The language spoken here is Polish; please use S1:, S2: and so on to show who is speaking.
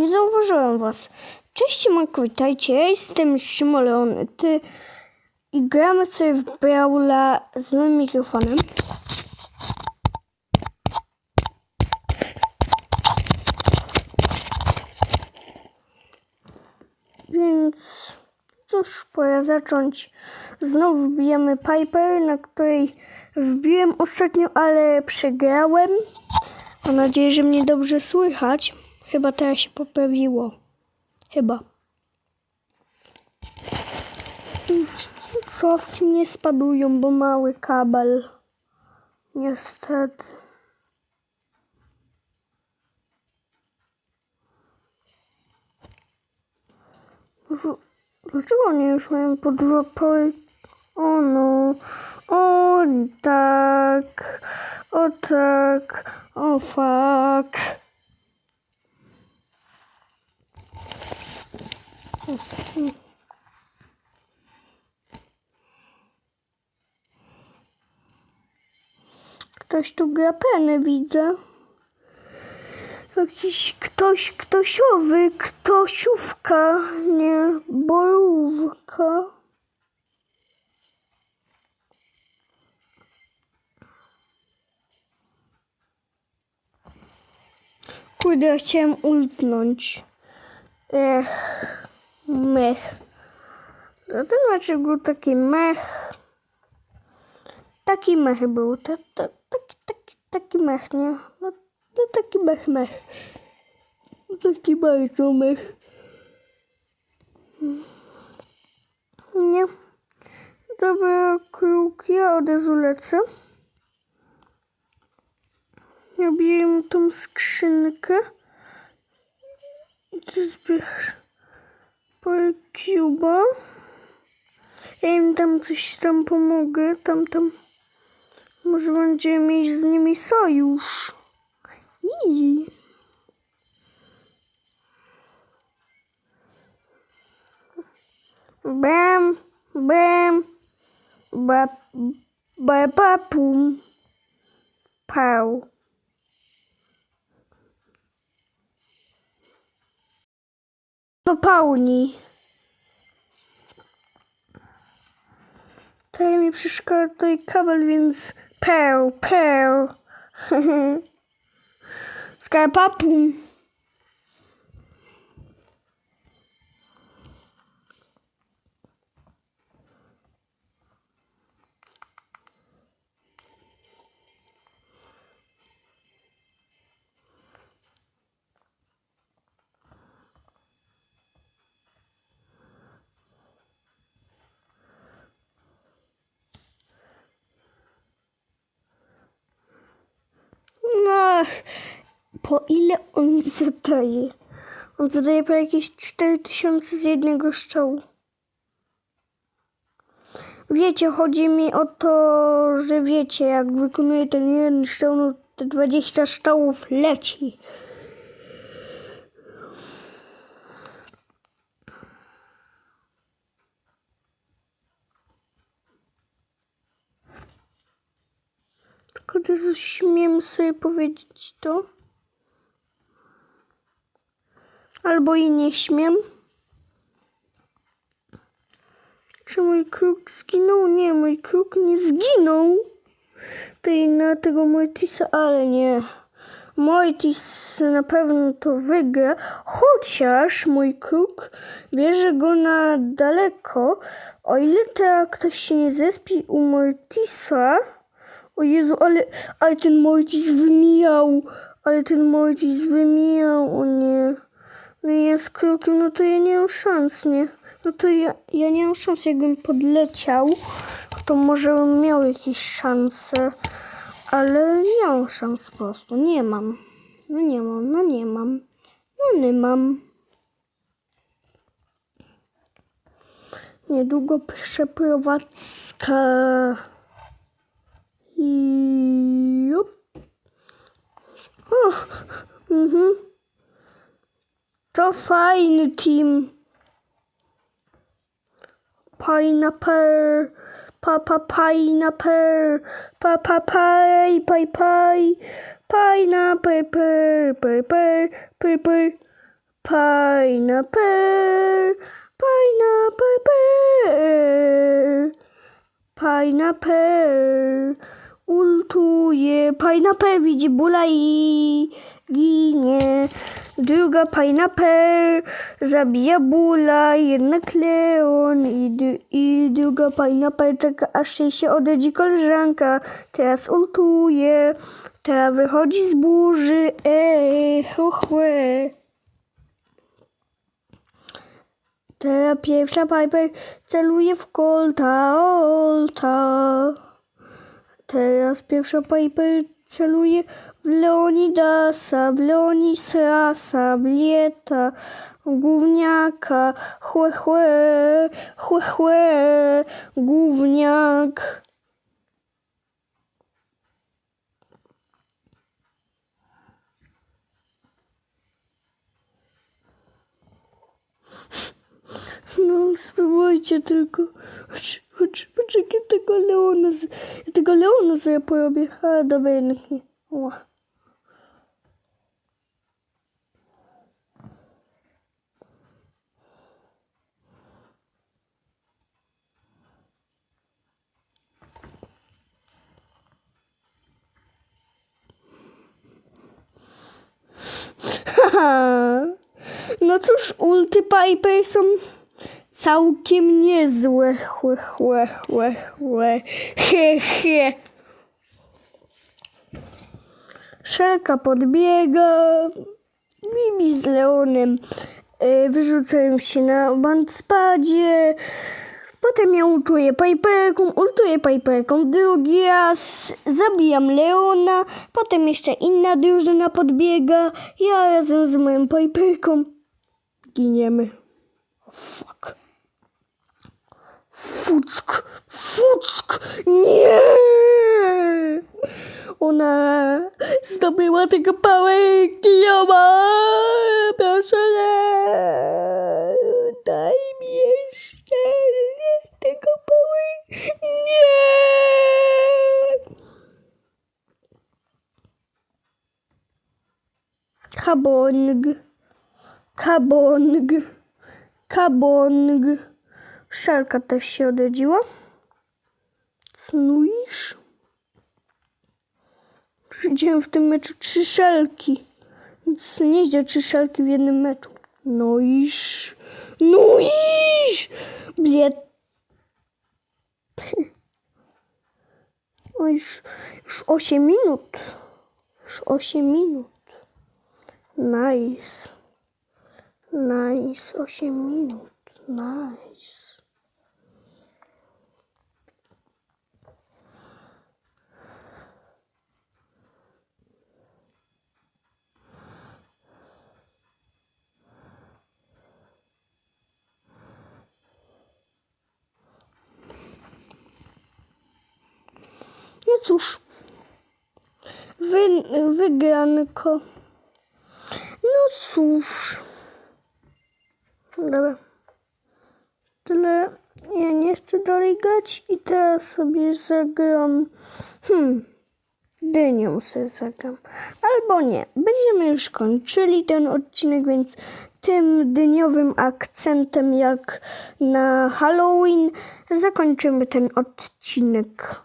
S1: nie zauważyłem was. Cześć, Marko, witajcie. Ja jestem Szymon Ty i gramy sobie w Brawla z nowym mikrofonem. Więc cóż, pora zacząć. Znowu wbijamy Piper, na której wbiłem ostatnio, ale przegrałem. Mam nadzieję, że mnie dobrze słychać. Chyba teraz się poprawiło. Chyba. Sławki mnie spadują, bo mały kabel. Niestety. Dlaczego oni już mają po? O no, o tak, o tak, o fuck. Ktoś tu gra penę, widzę. Jakiś ktoś, ktośowy, ktosiówka, nie, borówka. Kurde, chciałem ultnąć. Ech, mech. No to znaczy był taki mech. Taki mech był, ta, ta, taki, taki, taki mech, nie? No, no taki mech, mech. No, taki bardzo mech. Nie. Dobra, kruk, ja od razu lecę. Biję tą skrzynkę. Ty zbierz Cuba. Ja im tam coś tam pomogę. Tam, tam. Może będziemy mieć z nimi sojusz. I. Bam, bam, ba, ba, ba, pum, pał. Do pełni. Tutaj mi przeszkadza tutaj kabel, więc peł, peł. Skarpapum. No, po ile on zadaje? On zadaje po jakieś 4000 z jednego strzału. Wiecie, chodzi mi o to, że wiecie, jak wykonuje ten jeden strzał, no te 20 strzałów leci. Tylko teraz śmiem sobie powiedzieć to. Albo i nie śmiem. Czy mój kruk zginął? Nie, mój kruk nie zginął. Tej na tego Mortisa, ale nie. Mortis na pewno to wygra, chociaż mój kruk bierze go na daleko. O ile teraz ktoś się nie zespi u Mortisa, o Jezu, ale, ale ten Mortis wymijał. Ale ten Mortis wymijał, o nie. Z krokiem, no to ja nie mam szans, nie? No to ja, ja nie mam szans, jakbym podleciał, to może bym miał jakieś szanse. Ale nie mam szans po prostu, nie mam. No nie mam, no nie mam. No nie mam. Niedługo przeprowadzka. Jup. O, mhm. To fajny team. Pineapple. Papa pineapple. Papa pie, pie pie. Pineapple, per, per, per. Pineapple, pineapple, pear. Pineapple ultuje. Pineapple widzi bóla i ginie. Druga pineapple zabija bóla, jednak Leon i, i druga pineapple czeka aż jej się odrodzi koleżanka. Teraz ultuje, teraz wychodzi z burzy. Ej, ho, chłe. Teraz pierwsza Piper celuje w Colta, Olta. Teraz pierwsza Piper celuje w Leonidasa, w Leonisrasa, Blieta, Gówniaka, chłe, chłe, chłe, chłe, Gówniak. No, spróbujcie tylko. Чики, ти голюна. Ти голюна за пробігає до виникні. О. No cóż, ulty Piperson. Całkiem niezłe. Chłe, chłe, chłe, chłe. He, he. Szelka podbiega. Bibi z Leonem e, wyrzucają się na bandspadzie. Potem ja ultuję Piperką, ultuję Piperką drugi raz, zabijam Leona, potem jeszcze inna drużyna podbiega, ja razem z moją Piperką giniemy. Fuck. Fuck, fuck, nie! Ona zdobyła tego power kilowa. Proszę, nie. daj mi jeszcze tego power. Nie! Kabong, kabong, kabong. Szalka też się odrodziła. Snuisz? Widziałem w tym meczu trzy szelki. Nic nie idzie trzy szelki w jednym meczu. No iż. No iż! Bliet. O, już, już 8 minut. Już 8 minut. Nice. Nice. 8 minut. Nice. Cóż, wy, wygranko. No cóż. Dobra. Tyle. Ja nie chcę dalej grać i teraz sobie zagram. Hmm. Dynią sobie zagram. Albo nie. Będziemy już kończyli ten odcinek, więc tym dyniowym akcentem jak na Halloween zakończymy ten odcinek.